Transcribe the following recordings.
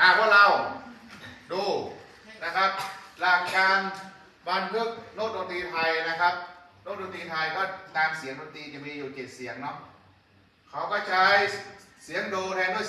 อ่าพวกเราดูนะครับหลักการบันทึกโน้ตดนตรีไทยนะครับโน้ตดนตรีไทยก็ตามเสียงดนตรีจะมีอยู่เจ็ดเสียงเนาะเขาก็ใช้เสียงโดแทนด้วย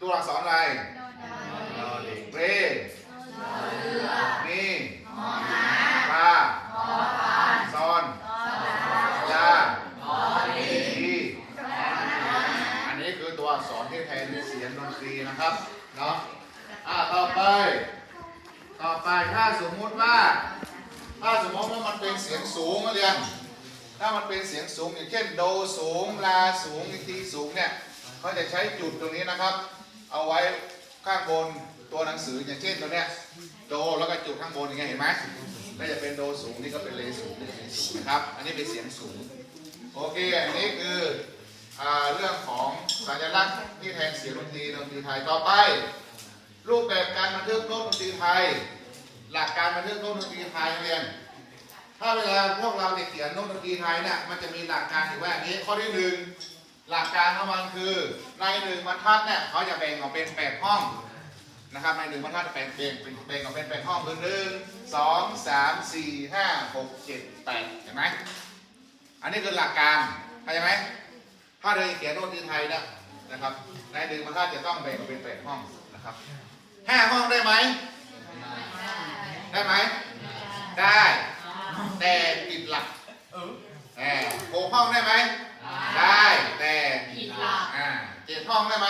ตัวอักษรอะไรเรมีฟาซอนยาดีอันนี้คือตัวอักษรที่แทนเสียงดนตรีนะครับเนาะอ่าต่อไป ต่อไปถ้าสมมุติว่า ถ้าสมมติว่ามันเป็นเสียงสูงมาเรียน ถ้ามันเป็นเสียงสูงอย่างเช่นโดสูงลาสูงทีสูงเนี่ยเขาจะใช้จุดตรงนี้นะครับ เอาไว้ข้างบนตัวหนังสืออย่างเช่นตัวเนี้ยโดแล้วก็จุดข้างบนอย่างเงี้ยเห็นไหมก็จะเป็นโดสูงนี่ก็เป็นเลสูงเลสูงนะครับ อันนี้เป็นเสียงสูงโอเคอันนี้คืออเรื่องของสัญลักษณ์ที่แทนเสียงดนตรีดนตรีไทยต่อไป รูปแบบการบันทึกโน้ตดนตรีไทย หลักการบันทึกโน้ตดนตรีไทยเรียน ถ้าเวลาพวกเราเนี่ยเขียนโน้ตดนตรีไทยเนี่ยมันจะมีหลักการอยู่ว่าอย่างนี้ข้อที่หนึ่งหลักการของมันคือในหนึ่งบรรทัดเนี่ยเขาจะแบ่งออกเป็นแปดห้องนะครับในหนึ่งบรรทัดจะแบ่งแบ่งเป็นแบ่งออกเป็นแปดห้องคือหนึ่งสองสามสี่ห้าหกเจ็ดแปดเห็นไหมอันนี้คือหลักการเข้าใจไหมถ้าเราเขียนโน้ตดนตรีไทยเนี่ยนะครับในหนึ่งบรรทัดจะต้องแบ่งออกเป็นแปดห้องนะครับห้าห้องได้ไหมได้ไหมได้ แต่ผิดหลักแหมหกห้องได้ไหมได้แต่ผิดหลักอ่าเจ็ดห้องได้ไหม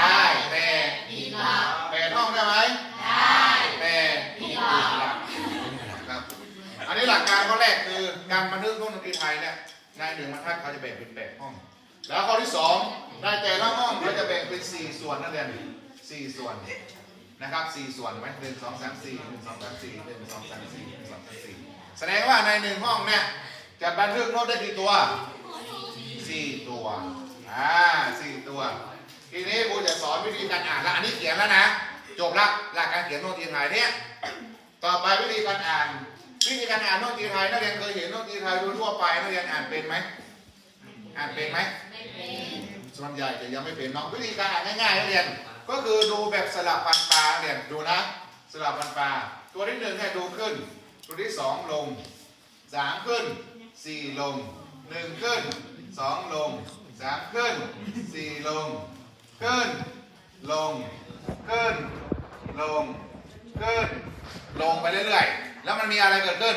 ได้แต่ผิดหลักแปดห้องได้ไหมได้แต่ผิดหลักครับอันนี้หลักการข้อแรกคือการบันทึกโน้ตดนตรีไทยเนี่ยในหนึ่งบรรทัดเขาจะแบ่งเป็นแปดห้อง แล้วข้อที่สองในแต่ละห้องเขาจะแบ่งเป็นสี่ส่วนนั่นเองสี่ส่วนนะครับสี่ส่วนไหมหนึ่งสองสามสี่หนึ่งสองสามสี่หนึ่งสองสามสี่หนึ่งสองสามสี่ แสดงว่าในหนึ่งห้องเนี่ยจะบันทึกโน้ตได้กี่ตัวสี่ตัวอ่าสี่ตัว ทีนี้ครูจะสอนวิธีการอ่านแล้วอันนี้เขียนแล้วนะจบละหลักการเขียนโน้ตตีไทยเนี่ยต่อไปวิธีการอ่าน วิธีการอ่านโน้ตตีไทยนักเรียนเคยเห็นโน้ตตีไทยโดยทั่วไปนักเรียนอ่านเป็นไหมอ่านเป็นไหมไม่เป็นส่วนใหญ่จะยังไม่เป็นเนาะวิธีการอ่านง่ายๆนักเรียนก็คือดูแบบสลับฟันปลานักเรียนดูนะ สลับฟันปลาตัวที่หนึ่งให้ดูขึ้น ตัวที่สองลงสามขึ้นสี่ลงหนึ่งขึ้นสองลงสามขึ้นสี่ลง ขึ้น ลง ขึ้น ลง ขึ้น ลงไปเรื่อยๆ แล้วมันมีอะไรเกิดขึ้น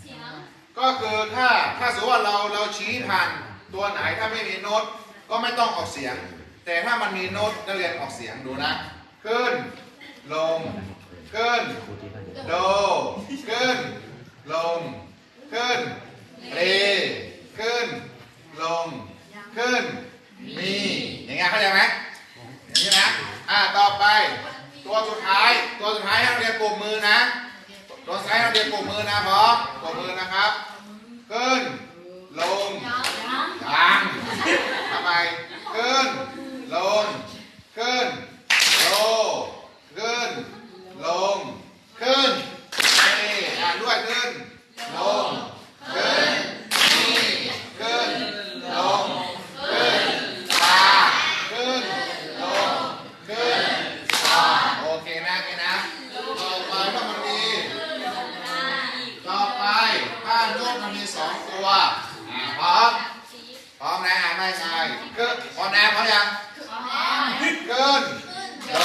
เสียงก็คือถ้าถ้าสมมติว่าเราเราชี้ผ่านตัวไหนถ้าไม่มีโน้ตก็ไม่ต้องออกเสียง แต่ถ้ามันมีโน้ตนักเรียนออกเสียงดูนะ ขึ้น ลง ขึ้น โด ขึ้น ลง ขึ้นเรขึ้น ลง ขึ้น มี อย่างเงี้ยเข้าใจไหมอย่างนี้นะ อ่า ต่อไป ตัวสุดท้าย ตัวสุดท้ายให้นักเรียนปรบมือนะ ตัวสุดท้ายให้เรียนปรบมือนะพร้อมปรบมือนะครับ ขึ้น ลงยังทำไม ขึ้น ลง ขึ้นโลขึ้น ลง ขึ้นนี่อ่านด้วยขึ้น ลง ขึ้น นี่ ขึ้น ลง ขึ้นตาขึ้น ลง ขึ้นตาโอเคนะโอเคนะ ต่อไปถ้ามันมี ต่อไปถ้าโน้มันมีสองตัวพร้อมพร้อมนะอ่านไม่ใช่ขึ้นพร้อมนะพร้อมยังขึ้นโด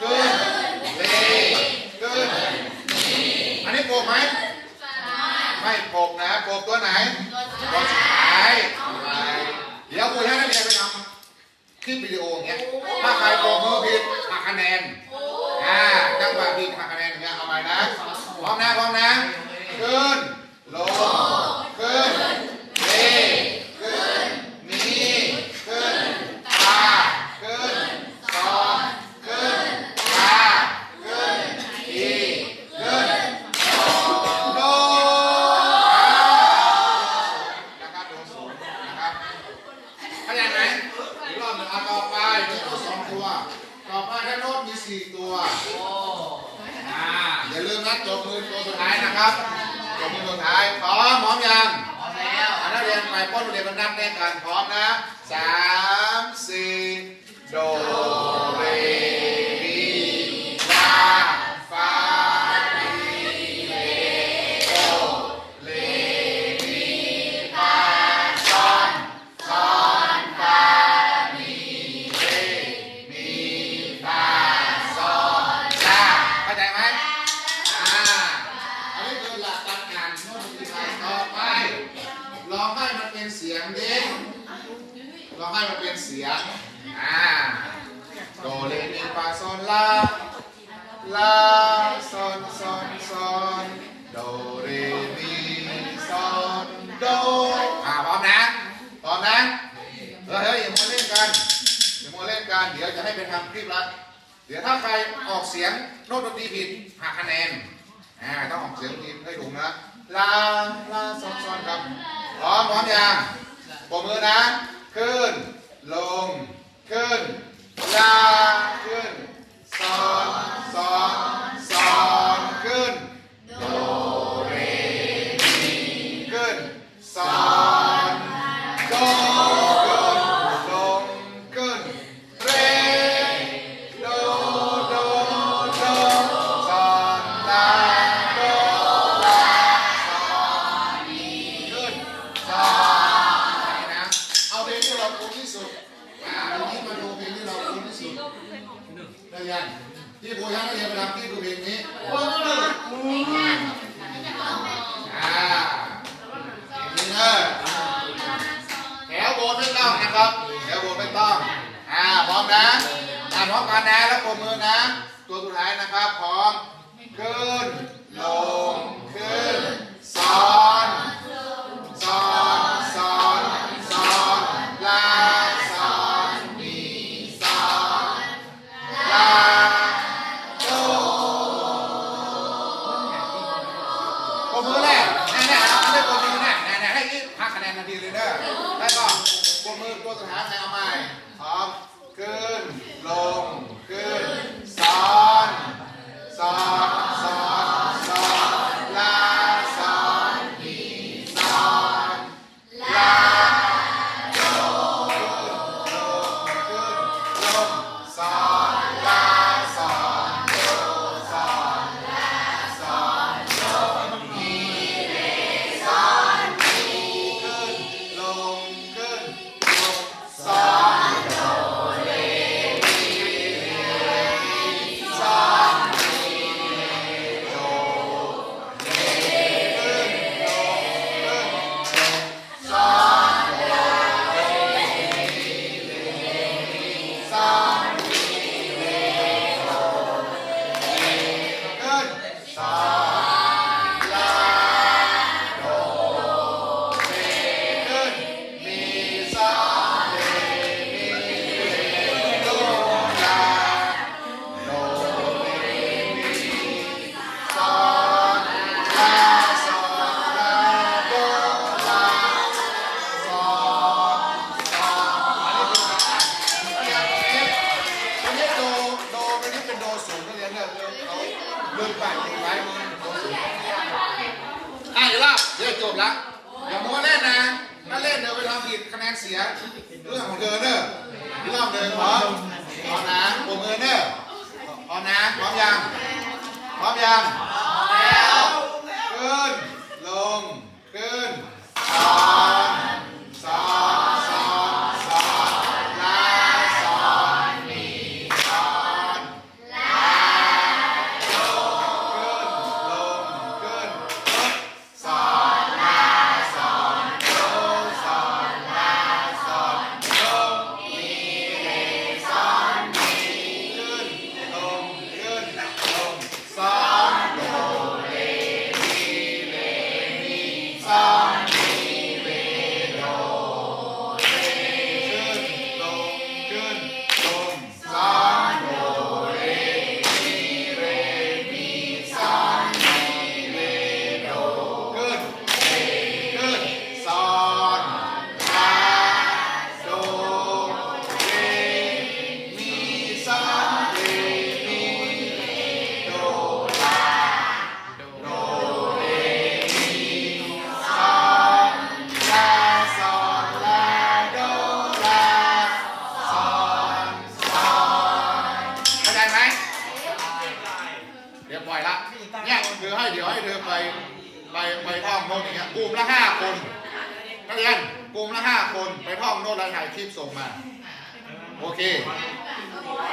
ขึ้นเลขึ้นอันนี้โกไหมไม่โกนะโกบตัวไหนตัวสุดท้ายไปเดี๋ยวครูให้นักเรียนไปทำคลิปวิดีโออย่างเงี้ยถ้าใครโกบมือผิดหักคะแนนอ่าจังหวะผิดหักคะแนนอย่างเงี้ยเอาใหม่นะพร้อมนะพร้อมนะขึ้นลงขึ้นเล ขึ้นมีขึ้นตาขึ้นสองขึ้นตาขึ้นอีขึ้นโดโดนะครับโดสูงนะครับเข้าใจไหมอีกรอบหนึ่งเอาต่อไปเป็นตัวสองตัว ต่อไปถ้าโน้ตมีสี่ตัว อย่าลืมนะจบมือตัวสุดท้ายนะครับจบมือตัวสุดท้ายพร้อมพร้อมยังอ่านักเรียนไปป้อนเรียนมันนับแน่กันพร้อมนะสามสี่โด เป็นเสียง อ่า โดเรมีฟาโซลลา ลาซอนซอนซอนโดเรมีซอนโด อ่าพร้อมนะ พร้อมนะ เฮ้ยเฮ้ยอย่ามัวเล่นกัน อย่ามัวเล่นกัน เดี๋ยวจะให้ไปทำคลิปละ เดี๋ยวถ้าใครออกเสียงโน้ตดนตรีผิดหักคะแนน อ่า ต้องออกเสียงผิดให้ถูกนะลาลาซอนซอนครับพร้อมพร้อมยังปรบมือนะ ขึ้น ลง ขึ้น ลา ขึ้นซอนซอนซอน ได้ยังที่ครูยังนักเรียนไปทำที่คือเพลงนี้อ่าเพลงนี้เนอะแถวโบนไม่ต้องนะครับ แถวโบนไม่ต้องอ่าพร้อมนะอ่าพร้อมกันนะแล้วปรบมือนะ ตัวสุดท้ายนะครับพร้อมขึ้นลงขึ้นซ้อน นนทันทีเลยเด้อได้ก่อนปรบมือกดสถานใครเอาใหม่ ละอย่ามัวเล่นนะถ้าเล่นเดี๋ยวไปทำผิดคะแนนเสียเรื่องของเธอเนอะรอบเดินพร้อมพร้อมนะปมมือเนอะพร้อมนะพร้อมยังพร้อมยังแล้วขึ้น ลุ่มละห้าคนนักเรียนกลุ่มละห้าคนไปท่องโน้ตแล้วถ่ายคลิปส่งมา โอเค